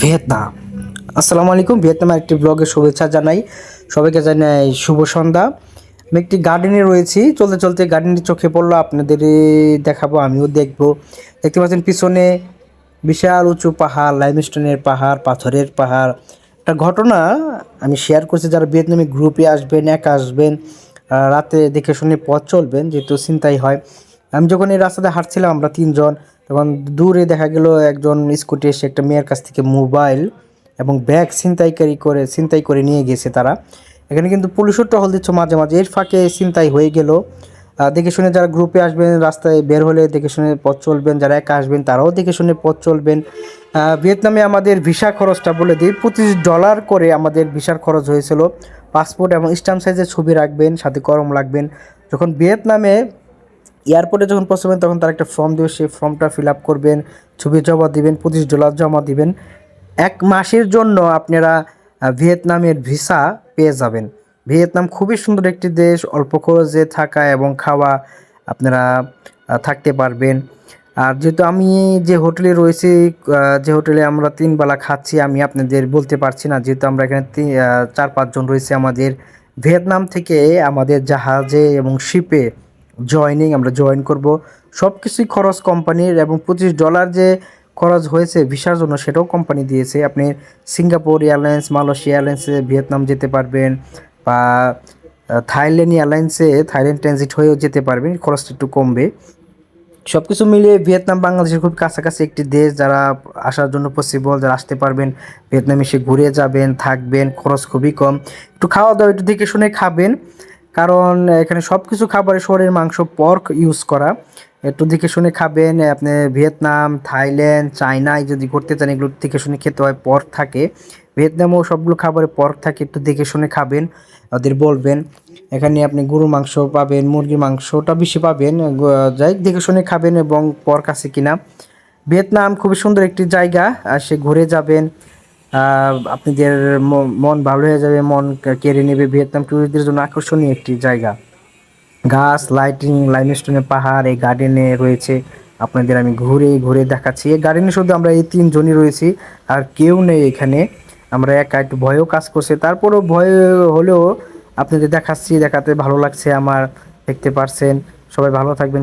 Vietnam. আসসালামু আলাইকুম ভিয়েতনামের একটি ব্লগে শুভেচ্ছা জানাই। সবাইকে জানাই শুভ সন্ধ্যা। আমি একটি গার্ডেনে রয়েছি। চলতে চলতে গার্ডেনটি চোখে পড়ল আপনাদের দেখাবো, আমিও দেখব। দেখতে পাচ্ছেন পিছনে বিশাল উঁচু পাহাড় লাইমস্টোনের পাহাড়, পাথরের পাহাড়। একটা ঘটনা আমি শেয়ার করছি, যারা ভিয়েতনামি গ্রুপে আসবেন, একা আসবেন রাতে দেখে শুনে পথ চলবেন, যেহেতু চিন্তাই হয়। আমি যখন এই রাস্তাতে হাঁটছিলাম, আমরা তিনজন, তখন দূরে দেখা গেল একজন স্কুটি এসে একটা মেয়ের কাছ থেকে মোবাইল এবং ব্যাগ ছিনতাইকারী করে ছিনতাই করে নিয়ে গেছে তারা। এখানে কিন্তু পুলিশও টহল দিচ্ছ মাঝে মাঝে। এর ফাঁকে ছিনতাই হয়ে গেল। দেখে শুনে যারা গ্রুপে আসবেন, রাস্তায় বের হলে দেখে শুনে পথ চলবেন। যারা একা আসবেন, তারাও দেখে শুনে পথ চলবেন। ভিয়েতনামে আমাদের ভিসা খরচটা বলে দিই। পঁচিশ ডলার করে আমাদের ভিসার খরচ হয়েছিল। পাসপোর্ট এবং স্ট্যাম্প সাইজের ছবি রাখবেন, সাথে করম রাখবেন যখন ভিয়েতনামে এয়ারপোর্টে যখন পৌঁছাবেন, তখন তার একটা ফর্ম দেবে সেই ফর্মটা ফিল আপ করবেন, ছবি জমা দিবেন, পঁচিশ ডলার জমা দিবেন। এক মাসের জন্য আপনারা ভিয়েতনামের ভিসা পেয়ে যাবেন। ভিয়েতনাম খুবই সুন্দর একটি দেশ, অল্প খরচে থাকা এবং খাওয়া আপনারা থাকতে পারবেন। আর যেহেতু আমি যে হোটেলে রয়েছি যে হোটেলে আমরা তিন বেলা খাচ্ছি, আমি আপনাদের বলতে পারছি না, যেহেতু আমরা এখানে চার পাঁচজন রয়েছে আমাদের ভিয়েতনাম থেকে আমাদের জাহাজে এবং শিপে জয়নিং আমরা জয়েন করব। সব কিছুই খরচ কোম্পানির এবং পঁচিশ ডলার যে খরচ হয়েছে ভিসার জন্য সেটাও কোম্পানি দিয়েছে। আপনি সিঙ্গাপুর এয়ারলাইন্স, মালয়েশিয়া এয়ারলাইন্সে ভিয়েতনাম যেতে পারবেন বা থাইল্যান্ড এয়ারলাইন্সে থাইল্যান্ড ট্রানজিট হয়েও যেতে পারবেন, খরচটা একটু কমবে। সব কিছু মিলিয়ে ভিয়েতনাম বাংলাদেশের খুব কাছাকাছি একটি দেশ যারা আসার জন্য পসিবল যারা আসতে পারবেন, ভিয়েতনামে এসে ঘুরে যাবেন, থাকবেন, খরচ খুবই কম। একটু খাওয়া দাওয়া একটু দেখে শুনে খাবেন। কারণ এখানে সব কিছু খাবারে শরীরের মাংস পর্ক ইউজ করা। একটু দেখে শুনে খাবেন আপনি ভিয়েতনাম, থাইল্যান্ড, চায়নায় যদি ঘুরতে চান, এগুলো দেখে শুনে খেতে হয় পর্ক থাকে। ভিয়েতনামেও সবগুলো খাবারে পর্ক থাকে, একটু দেখে শুনে খাবেন, ওদের বলবেন। এখানে আপনি গরুর মাংস পাবেন, মুরগির মাংসটা বেশি পাবেন যাই দেখে শুনে খাবেন এবং পর্ক আছে কিনা। ভিয়েতনাম খুবই সুন্দর একটি জায়গা, আর সে ঘুরে যাবেন। আপনাদের মন ভালো হয়ে যাবে, মন কেড়ে নেবে। ভিয়েতনাম টুরিস্টদের জন্য আকর্ষণীয় একটি জায়গা। গাছ লাইটিং লাইমস্টোনের পাহাড়, এই গার্ডেনে রয়েছে। আপনাদের আমি ঘুরে ঘুরে দেখাচ্ছি। এই গার্ডেনে শুধু আমরা এই তিনজনই রয়েছি, আর কেউ নেই এখানে। আমরা একা একটু ভয়ও কাজ করছে। তারপরও ভয় হলেও আপনাদের দেখাচ্ছি, দেখাতে ভালো লাগছে আমার, দেখতে পারছেন। সবাই ভালো থাকবেন